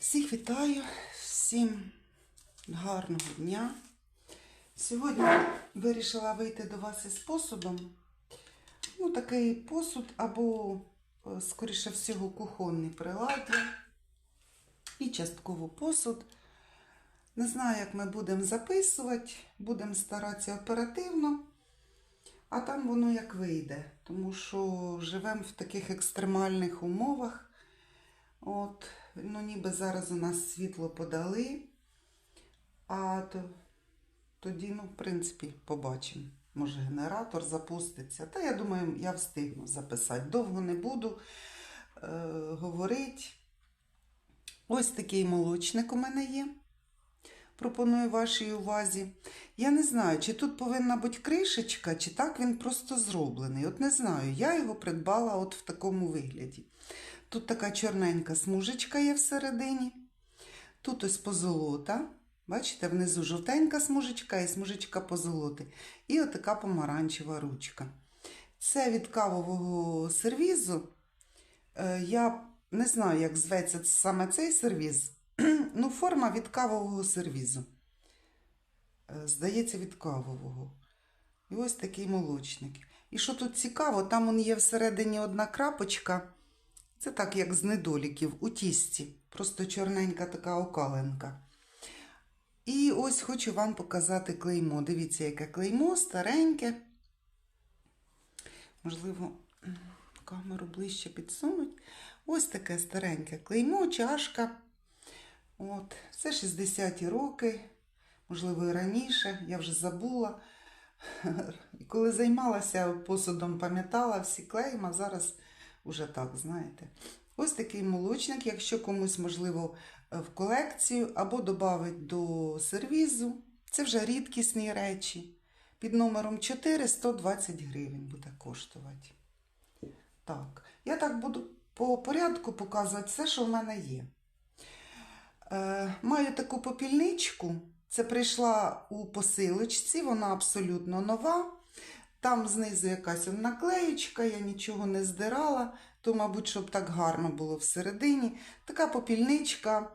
Всіх вітаю, всім гарного дня. Сьогодні вирішила вийти до вас із посудом. Ну, такий посуд або, е, скоріше всього, кухонний приладдя і частково посуд. Не знаю, як ми будемо записувати, будемо старатися оперативно, а там воно як вийде, тому що живемо в таких екстремальних умовах. От, ну ніби зараз у нас світло подали, а то, тоді, ну, в принципі, побачимо. Може, генератор запуститься. Та я думаю, я встигну записати. Довго не буду е, говорити. Ось такий молочник у мене є. Пропоную вашій увазі. Я не знаю, чи тут повинна бути кришечка, чи так він просто зроблений. От не знаю. Я його придбала от в такому вигляді. Тут така чорненька смужечка є всередині. Тут ось позолота. Бачите, внизу жовтенька смужечка і смужечка позолоти. І отака помаранчева ручка. Це від кавового сервізу. Е, Я не знаю, як зветься саме цей сервіз. Ну, форма від кавового сервізу. Е, Здається, від кавового. І ось такий молочник. І що тут цікаво, там є всередині одна крапочка. Це так, як з недоліків у тісті. Просто чорненька така окаленка. І ось хочу вам показати клеймо. Дивіться, яке клеймо, стареньке. Можливо, камеру ближче підсунуть. Ось таке стареньке клеймо, чашка. От, Це 60-ті роки, можливо, і раніше, я вже забула. Коли займалася посудом, пам'ятала всі клейма, зараз уже так, знаєте. Ось такий молочник, якщо комусь, можливо, в колекцію або додати до сервізу. Це вже рідкісні речі. Під номером 4 120 гривень буде коштувати. Так, я так буду по порядку показувати все, що в мене є. Е, маю таку попільничку. Це прийшла у посилочці, вона абсолютно нова. Там знизу якась наклеєчка, я нічого не здирала, то, мабуть, щоб так гарно було всередині. Така попільничка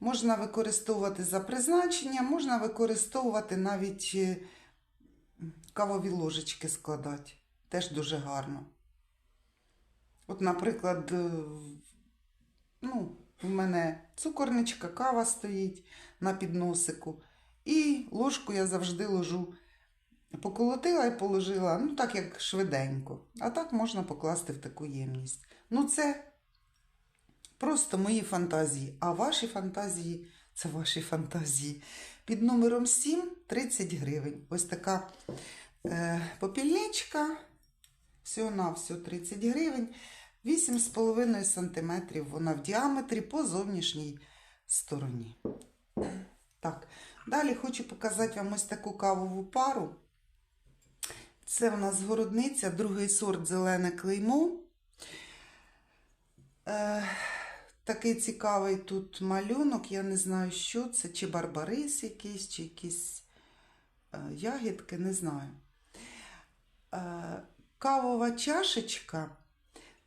можна використовувати за призначенням, можна використовувати навіть е, кавові ложечки складати. Теж дуже гарно. От, наприклад, е, ну, у мене цукорничка, кава стоїть на підносику. І ложку я завжди ложу. Поколотила і положила, ну так як швиденько. А так можна покласти в таку ємність. Ну, це просто мої фантазії. А ваші фантазії це ваші фантазії. Під номером 7 30 гривень. Ось така е, попільничка. Всього на всього 30 гривень. 8,5 см вона в діаметрі по зовнішній стороні. Так, далі хочу показати вам ось таку кавову пару. Це в нас городниця, другий сорт зелене клеймо. Е, такий цікавий тут малюнок, я не знаю, що це, чи барбарис якийсь, чи якісь е, ягідки, не знаю. Е, кавова чашечка.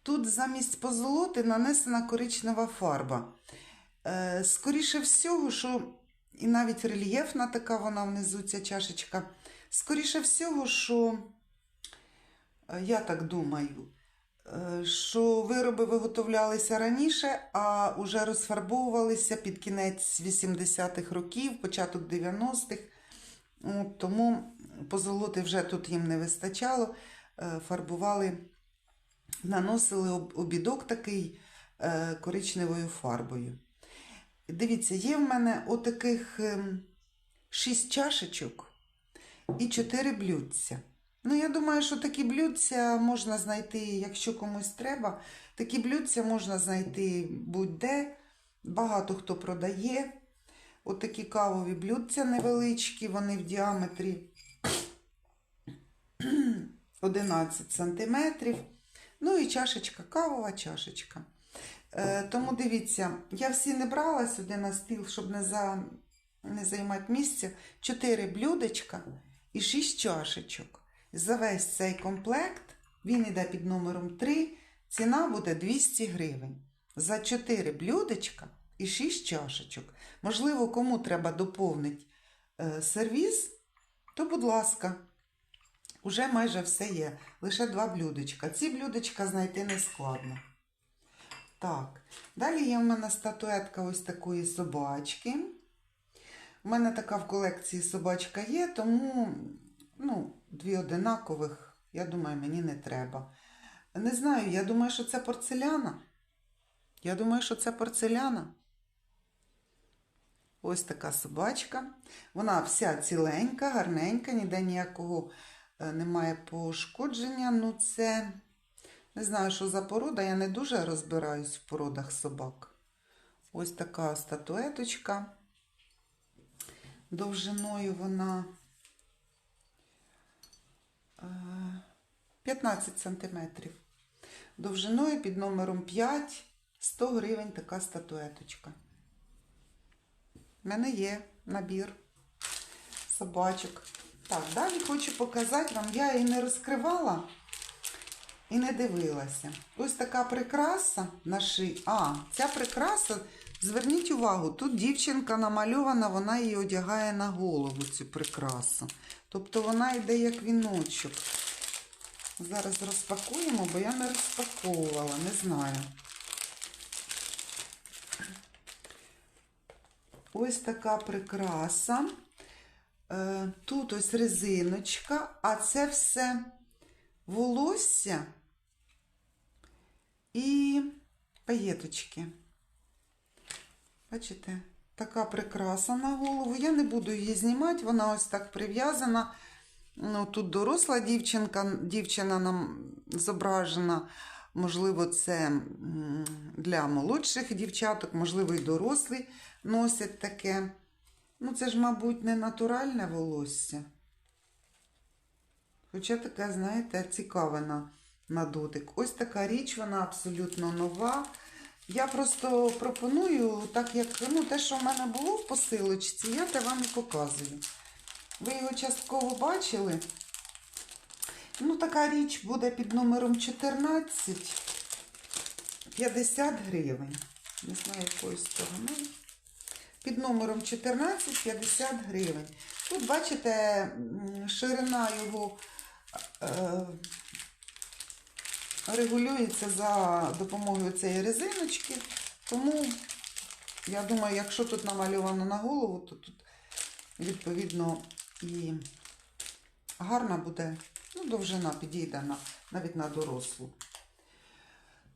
Тут замість позолоти нанесена коричнева фарба. Е, скоріше всього, що і навіть рельєфна така вона внизу ця чашечка. Скоріше всього, що е, я так думаю, е, що вироби виготовлялися раніше, а вже розфарбовувалися під кінець 80-х років, початок 90-х. Тому позолоти вже тут їм не вистачало. Е, Фарбували, наносили обідок такий коричневою фарбою. Дивіться, є в мене отаких ем, шість чашечок і чотири блюдця. Ну, я думаю, що такі блюдця можна знайти, якщо комусь треба. Такі блюдця можна знайти будь-де. Це хто продає. Отакі кавові блюдця невеличкі, вони в діаметрі 11 сантиметрів. Ну і чашечка, кавова чашечка. Е, тому дивіться, я всі не брала сюди на стіл, щоб не, за, не займати місце. Чотири блюдечка і шість чашечок. За весь цей комплект, він йде під номером 3, ціна буде 200 гривень. За 4 блюдечка і 6 чашечок. Можливо, кому треба доповнити е, сервіз, то, будь ласка, уже майже все є. Лише два блюдечка. Ці блюдечка знайти не складно. Так, далі є в мене статуетка ось такої собачки. У мене така в колекції собачка є, тому ну, дві одинакових, я думаю, мені не треба. Не знаю, я думаю, що це порцеляна. Я думаю, що це порцеляна. Ось така собачка. Вона вся ціленька, гарненька, ніде ніякого е, немає пошкодження. Ну, це не знаю, що за порода. Я не дуже розбираюсь в породах собак. Ось така статуеточка. Довжиною вона е, 15 сантиметрів. Довжиною під номером 5 100 гривень така статуеточка. У мене є набір собачок. Так, далі хочу показати вам, я її не розкривала і не дивилася. Ось така прикраса на шиї. А, ця прикраса, зверніть увагу, тут дівчинка намальована, вона її одягає на голову, цю прикрасу. Тобто вона йде як віночок. Зараз розпакуємо, бо я не розпаковувала, не знаю. Ось така прикраса. Е, Тут ось резиночка, а це все волосся і паєточки. Бачите, така прикраса на голову. Я не буду її знімати, вона ось так прив'язана. Ну, тут доросла дівчинка, дівчина нам зображена. Можливо, це для молодших дівчаток, можливо, і дорослі носять таке. Ну, це ж, мабуть, не натуральне волосся. Хоча таке, знаєте, цікаве на, на дотик. Ось така річ, вона абсолютно нова. Я просто пропоную, так як ну, те, що в мене було в посилочці, я те вам і показую. Ви його частково бачили. Ну, така річ буде під номером 14. 50 гривень. Не знаю, якої сторони. Під номером 14 50 гривень. Тут, бачите, ширина його е, регулюється за допомогою цієї резиночки. Тому, я думаю, якщо тут намальовано на голову, то тут, відповідно, і гарна буде, ну, довжина підійдена навіть на дорослу.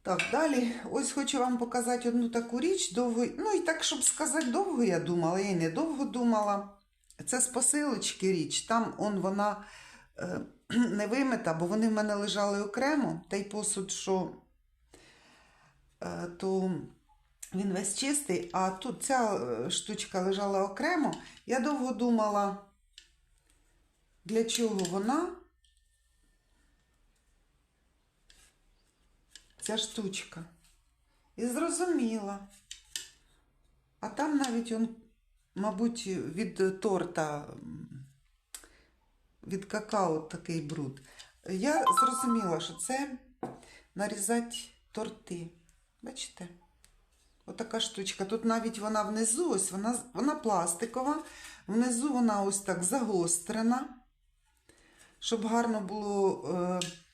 Так, далі, ось хочу вам показати одну таку річ. Довго, ну і так, щоб сказати, довго я думала, я і не довго думала. Це з посилочки річ. Там он вона не вимита, бо вони в мене лежали окремо. Той посуд, що е, то він весь чистий, а тут ця е, штучка лежала окремо. Я довго думала, для чого вона. ця штучка. І зрозуміла. А там навіть он, мабуть, від торта, від какао такий бруд. Я зрозуміла, що це нарізати торти. Бачите? Отака штучка. Тут навіть вона внизу, ось вона, вона пластикова, внизу вона ось так загострена, щоб гарно було. Е,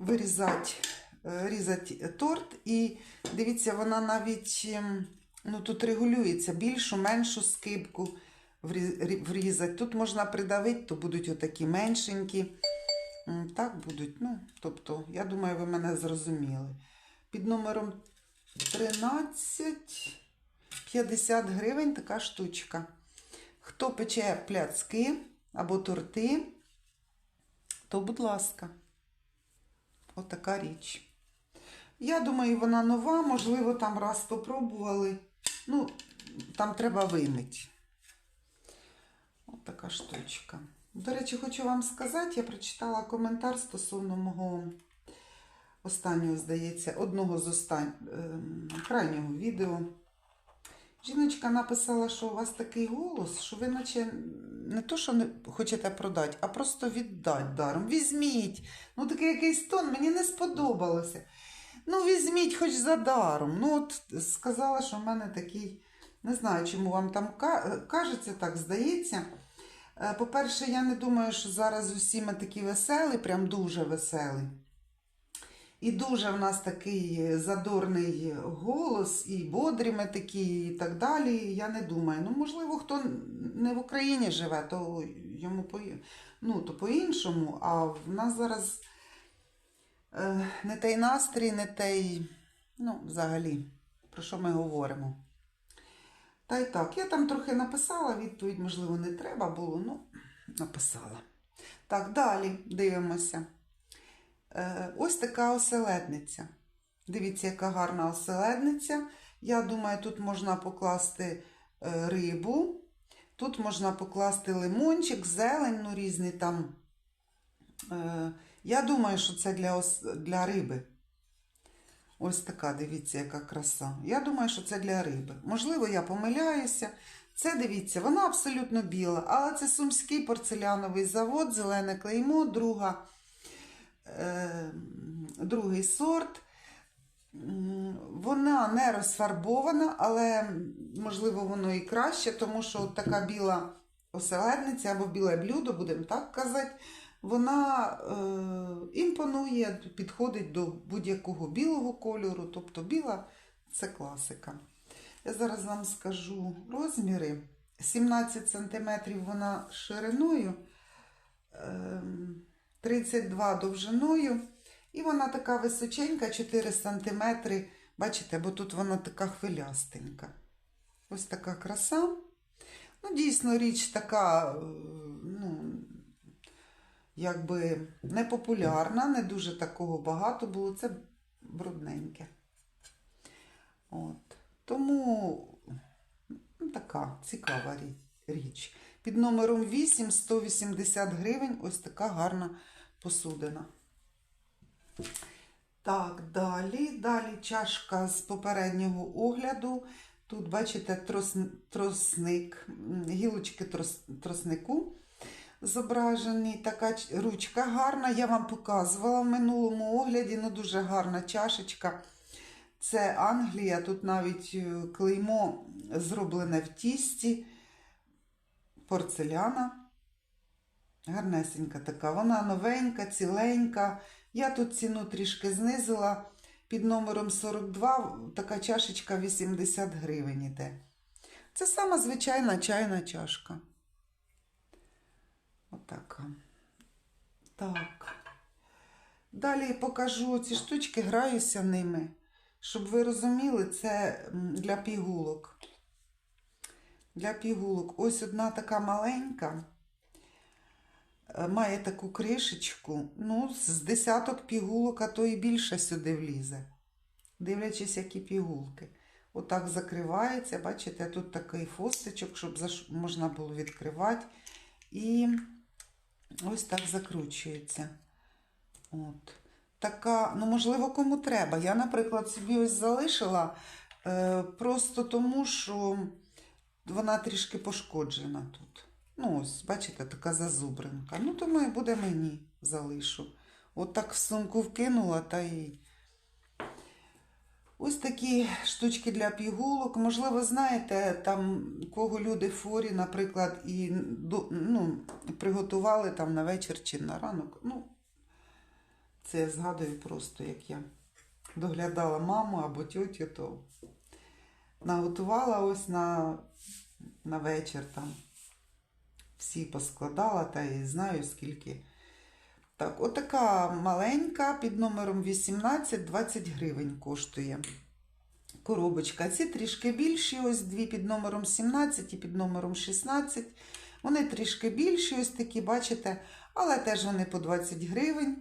вирізати, е, різати торт. І дивіться, вона навіть ем, ну, тут регулюється більшу, меншу скибку врізати. Тут можна придавити, то будуть отакі меншенькі. Так будуть. Ну, тобто, я думаю, ви мене зрозуміли. Під номером 13 50 гривень така штучка. Хто пече пляцки або торти, то будь ласка. Отака річ. Я думаю, вона нова, можливо, там раз попробували. Ну, там треба вимити. Така штучка. До речі, хочу вам сказати, я прочитала коментар стосовно мого останнього, здається, одного з остань... ем, крайнього відео. Жіночка написала, що у вас такий голос, що ви наче не то, що не хочете продати, а просто віддати даром. Візьміть. Ну, такий якийсь тон, мені не сподобалося. Ну, візьміть хоч за даром. Ну, от сказала, що в мене такий. Не знаю, чому вам там кажеться, так здається. Е, По-перше, я не думаю, що зараз усі ми такі веселі, прям дуже веселі. І дуже в нас такий задорний голос, і бодрі ми такі, і так далі. Я не думаю. Ну, можливо, хто не в Україні живе, то йому по, ну, то по-іншому. А в нас зараз е, не той настрій, не той, ну, взагалі, про що ми говоримо. Та й так, я там трохи написала, відповідь, можливо, не треба було, ну, написала. Так, далі дивимося. Е, ось така оселедниця. Дивіться, яка гарна оселедниця. Я думаю, тут можна покласти е, рибу, тут можна покласти лимончик, зелень, ну різні там. Е, я думаю, що це для, ос- для риби. Ось така, дивіться, яка краса. Я думаю, що це для риби. Можливо, я помиляюся. Це дивіться, вона абсолютно біла, але це сумський порцеляновий завод, зелене клеймо, друга, е, другий сорт. Вона не розфарбована, але можливо воно і краще, тому що от така біла оселедниця або біле блюдо, будемо так казати, вона е, імпонує, підходить до будь-якого білого кольору, тобто біла це класика. Я зараз вам скажу розміри. 17 см вона шириною, ем, 32 довжиною. І вона така височенька, 4 см. Бачите, бо тут вона така хвилястенька. Ось така краса. Ну, дійсно, річ така, е, ну, якби не популярна, не дуже такого багато було. Це брудненьке. От. Тому ну, така цікава річ. Під номером 8 180 гривень. Ось така гарна посудина. Так, далі. Далі чашка з попереднього огляду. Тут, бачите, трос, тросник, гілочки трос, троснику зображені. Така ручка гарна. Я вам показувала в минулому огляді. Ну, дуже гарна чашечка. Це Англія. Тут навіть е, клеймо зроблене в тісті. Порцеляна. Гарнесенька така. Вона новенька, ціленька. Я тут ціну трішки знизила. Під номером 42 така чашечка 80 гривень іде. Це сама звичайна чайна чашка. Отака. Так. Далі покажу ці штучки, граюся ними. Щоб ви розуміли, це для пігулок. Для пігулок. Ось одна така маленька. е, Має таку кришечку. Ну, з десяток пігулок, а то і більше сюди влізе. Дивлячись, які пігулки. Отак закривається. Бачите, тут такий фостичок, щоб можна було відкривати. І ось так закручується. От. Така, ну, можливо, кому треба. Я, наприклад, собі ось залишила е, просто тому, що вона трішки пошкоджена тут. Ну, ось, бачите, така зазубринка. Ну, думаю, буде мені залишу. От так в сумку вкинула та й. Ось такі штучки для пігулок. Можливо, знаєте, там кого люди хворі, наприклад, і ну, приготували там на вечір чи на ранок. Ну, це я згадую просто, як я доглядала маму або тьотю, то наготувала ось на, на вечір там. Всі поскладала та і знаю скільки. Так, отака маленька під номером 18 20 гривень коштує. Коробочка. Ці трішки більші, ось дві під номером 17 і під номером 16. Вони трішки більші, ось такі, бачите, але теж вони по 20 гривень.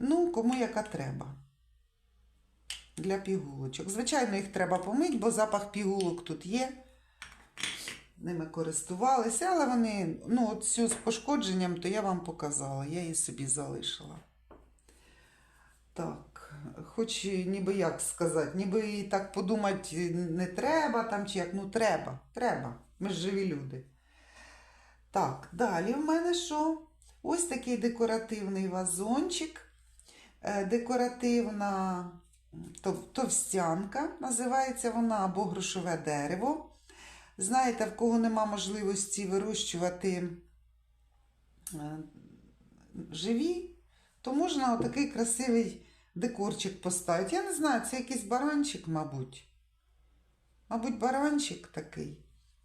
Ну, кому яка треба. Для пігулочок. Звичайно, їх треба помити, бо запах пігулок тут є. Ними користувалися, але вони, ну, от цю з пошкодженням, то я вам показала, я її собі залишила. Так, хоч ніби як сказати, ніби і так подумати не треба там чи як, ну треба, треба. Ми ж живі люди. Так, далі в мене що? Ось такий декоративний вазончик. Е, Декоративна товстянка, називається вона, або грошове дерево. Знаєте, в кого нема можливості вирощувати е, живі, то можна отакий красивий декорчик поставити. Я не знаю, це якийсь баранчик, мабуть. Мабуть, баранчик такий.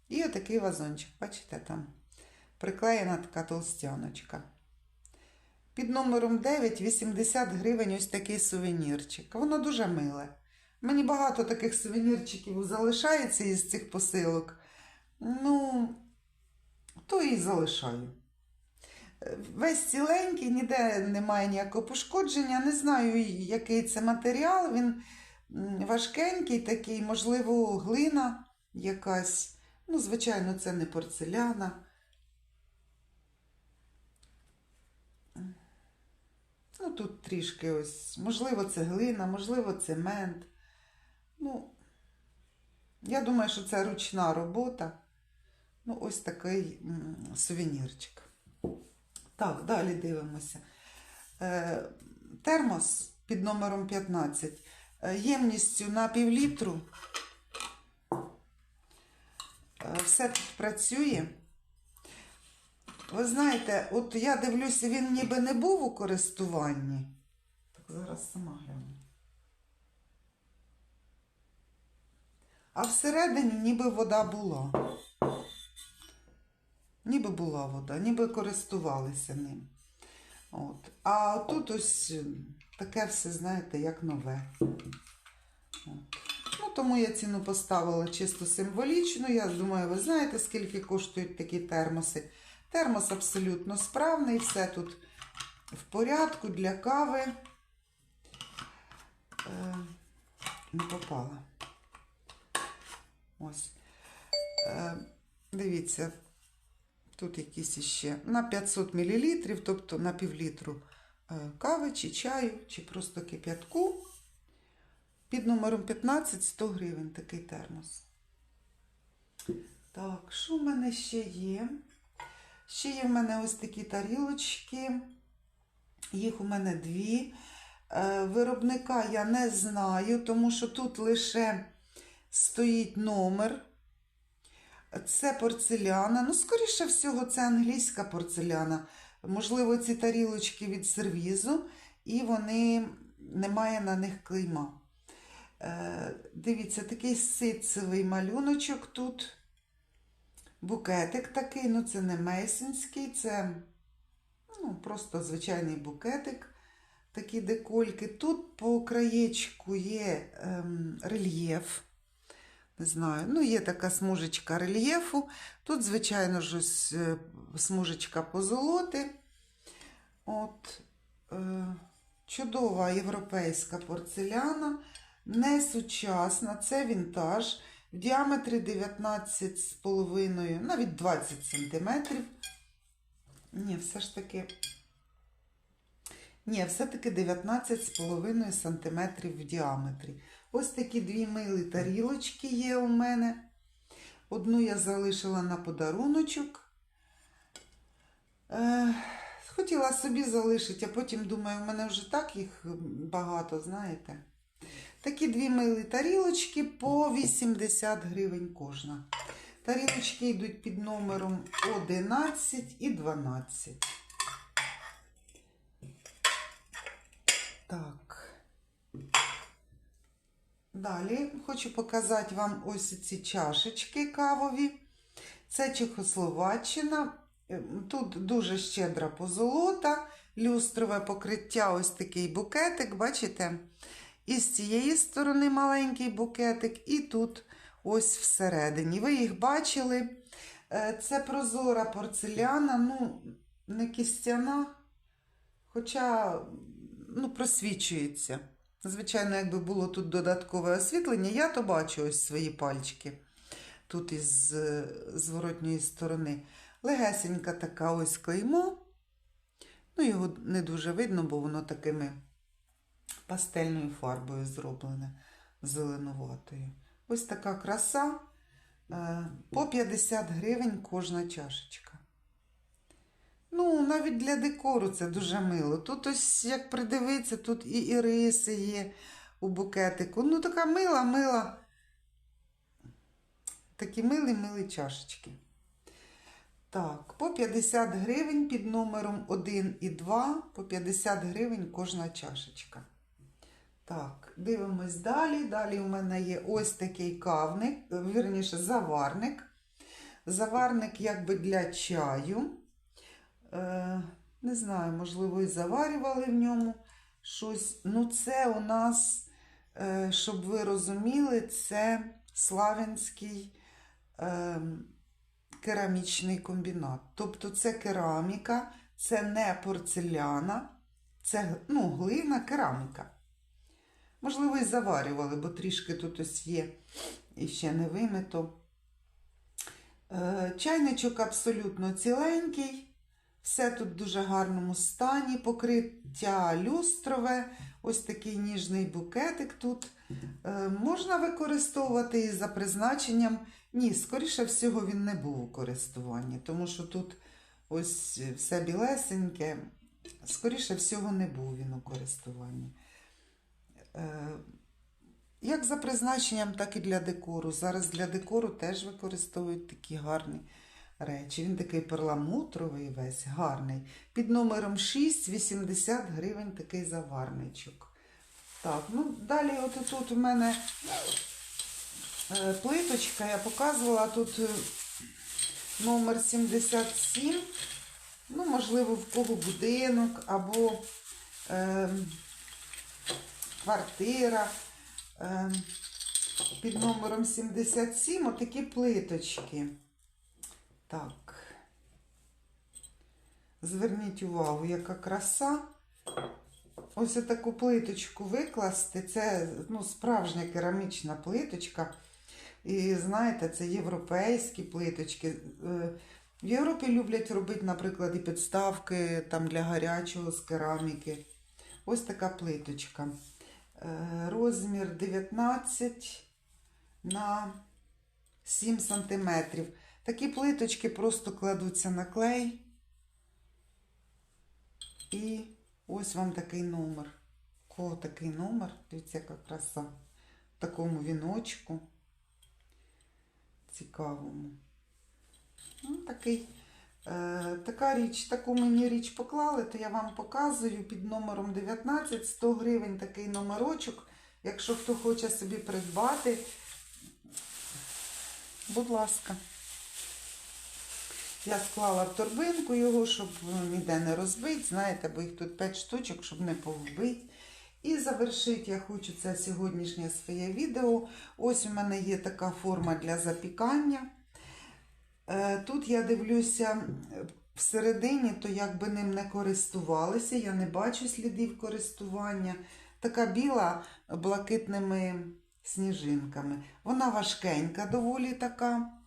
І отакий вазончик, бачите, там приклеєна така толстяночка. Під номером 9 80 гривень ось такий сувенірчик. Воно дуже миле. Мені багато таких сувенірчиків залишається із цих посилок. Ну, то і залишаю. Весь ціленький, ніде немає ніякого пошкодження. Не знаю, який це матеріал. Він важкенький такий, можливо, глина якась. Ну, звичайно, це не порцеляна. Ну, тут трішки ось, можливо, це глина, можливо, цемент. Ну, я думаю, що це ручна робота. Ну, ось такий сувенірчик. Так, далі дивимося. Е, термос під номером 15 е, ємністю на півлітру. Е, все тут працює. Ви знаєте, от я дивлюся, він ніби не був у користуванні. Так, зараз сама гляну. А всередині ніби вода була. Ніби була вода, ніби користувалися ним. От. А тут ось е, таке все, знаєте, як нове. От. Ну, тому я ціну поставила чисто символічну. Я думаю, ви знаєте, скільки коштують такі термоси. Термос абсолютно справний, все тут в порядку для кави. Е, не попала. Ось. Е, дивіться, тут якісь іще на 500 мл, тобто на півлітру е, кави чи чаю, чи просто кип'ятку. Під номером 15 100 гривень такий термос. Так, що в мене ще є? Ще є в мене ось такі тарілочки. Їх у мене дві. Е, Виробника я не знаю, тому що тут лише стоїть номер. Це порцеляна. Ну, скоріше всього, це англійська порцеляна. Можливо, ці тарілочки від сервізу, і вони немає на них клейма. Е, Дивіться, такий ситцевий малюночок тут. Букетик такий, ну це не мейсинський, це ну, просто звичайний букетик. Такі декольки. Тут по краєчку є ем, рельєф. Не знаю, ну є така смужечка рельєфу. Тут, звичайно ж, е, смужечка позолоти. От, е, чудова європейська порцеляна, не сучасна, це вінтаж в діаметрі 19,5, навіть 20 см. Ні, все ж таки. Ні, все-таки 19,5 см в діаметрі. Ось такі дві милі тарілочки є у мене. Одну я залишила на подаруночок. Е, хотіла собі залишити, а потім думаю, у мене вже так їх багато, знаєте. Такі дві милі тарілочки по 80 гривень кожна. Тарілочки йдуть під номером 11 і 12. Так. Далі хочу показати вам ось ці чашечки кавові. Це Чехословаччина. Е, Тут дуже щедра позолота, люстрове покриття, ось такий букетик, бачите? І з цієї сторони маленький букетик, і тут ось всередині. Ви їх бачили. Е, Це прозора порцеляна, ну, не кістяна, хоча ну, просвічується. Звичайно, якби було тут додаткове освітлення, я то бачу ось свої пальчики тут із е, зворотньої сторони. Легесенька така ось клеймо. Ну, його не дуже видно, бо воно такими пастельною фарбою зроблене, зеленуватою. Ось така краса. Е, По 50 гривень кожна чашечка. Ну, навіть для декору це дуже мило. Тут ось, як придивитися, тут і іриси є, у букетику. Ну, така мила, мила. Такі милі, милі чашечки. Так, по 50 гривень під номером 1 і 2, по 50 гривень кожна чашечка. Так, дивимось далі. Далі у мене є ось такий кавник, вірніше, заварник. Заварник якби для чаю. Е, не знаю, можливо, і заварювали в ньому щось. Ну, це у нас, е, щоб ви розуміли, це Славянський е, керамічний комбінат. Тобто це кераміка, це не порцеляна, це ну, глина, кераміка. Можливо, і заварювали, бо трішки тут ось є і ще не вимито. Е, Чайничок абсолютно ціленький. Все тут в дуже гарному стані. Покриття люстрове, ось такий ніжний букетик тут. Е, Можна використовувати і за призначенням. Ні, скоріше всього, він не був у користуванні, тому що тут ось все білесеньке. Скоріше всього, не був він у користуванні. Е, Як за призначенням, так і для декору. Зараз для декору теж використовують такі гарні речі. Він такий перламутровий весь, гарний. Під номером 6, 80 гривень такий заварничок. Так, ну далі от тут у мене е, плиточка, я показувала тут е, номер 77. Ну, можливо, в кого будинок або е, квартира. Е, під номером 77 отакі плиточки. Так. Зверніть увагу, яка краса. Ось таку плиточку викласти. Це ну, справжня керамічна плиточка. І знаєте, це європейські плиточки. Е, В Європі люблять робити, наприклад, і підставки там, для гарячого з кераміки. Ось така плиточка. Е, Розмір 19 на 7 сантиметрів. Такі плиточки просто кладуться на клей. І ось вам такий номер. Кого такий номер? Дивіться, яка краса. В такому віночку. Цікавому. Ну, такий, е, така річ, таку мені річ поклали, то я вам показую під номером 19, 100 гривень такий номерочок. Якщо хто хоче собі придбати, будь ласка. Я склала в торбинку його, щоб ніде не розбити, знаєте, бо їх тут 5 штучок, щоб не повбити. І завершити я хочу це сьогоднішнє своє відео. Ось у мене є така форма для запікання. Е, Тут я дивлюся всередині, то якби ним не користувалися, я не бачу слідів користування. Така біла блакитними сніжинками. Вона важкенька, доволі така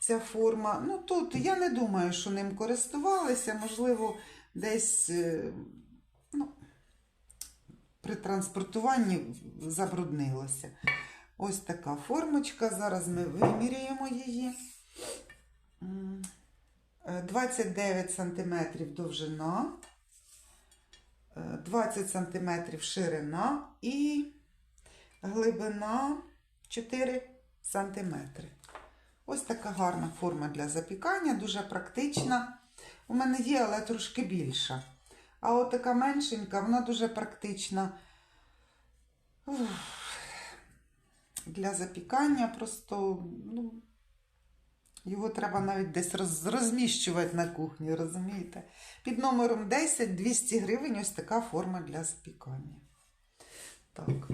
ця форма. Ну тут я не думаю, що ним користувалися, можливо, десь е, ну, при транспортуванні забруднилося. Ось така формочка. Зараз ми виміряємо її. Е, 29 см довжина, е, 20 см ширина і глибина 4 см. Ось така гарна форма для запікання, дуже практична. У мене є, але трошки більша. А от така меншенька, вона дуже практична. Для запікання просто ну, його треба навіть десь роз, розміщувати на кухні, розумієте? Під номером 10 200 гривень ось така форма для запікання. Так.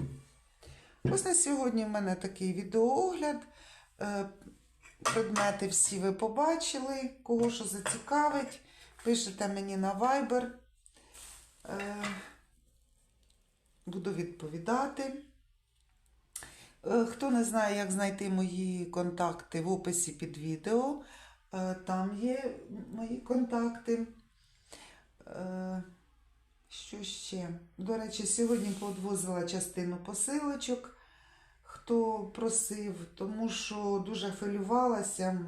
Ось на сьогодні в мене такий відеоогляд. Предмети всі ви побачили. Кого що зацікавить, пишете мені на Viber. Е, Буду відповідати. Е, Хто не знає, як знайти мої контакти в описі під відео, е, там є мої контакти. Що ще? До речі, сьогодні подвозила частину посилочок хто просив, тому що дуже хвилювалася.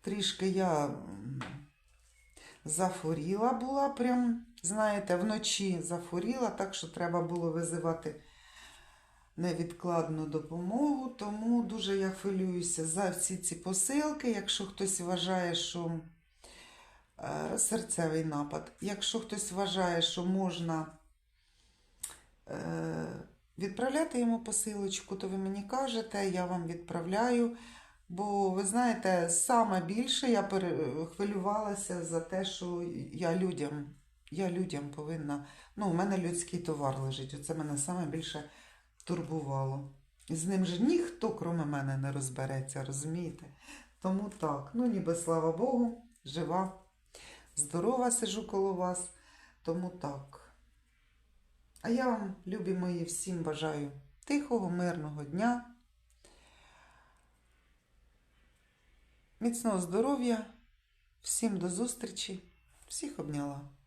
Трішки я м, захворіла була, прям, знаєте, вночі захворіла, так що треба було визивати невідкладну допомогу, тому дуже я хвилююся за всі ці посилки. Якщо хтось вважає, що е, серцевий напад, якщо хтось вважає, що можна е, відправляти йому посилочку, то ви мені кажете, я вам відправляю. Бо ви знаєте, саме більше я хвилювалася за те, що я людям, я людям повинна. Ну, у мене людський товар лежить. Оце мене саме більше турбувало. З ним же ніхто, крім мене, не розбереться, розумієте? Тому так, ну ніби слава Богу, жива, здорова сижу коло вас. Тому так. А я вам, любі мої, всім бажаю тихого, мирного дня. Міцного здоров'я, всім до зустрічі, всіх обняла.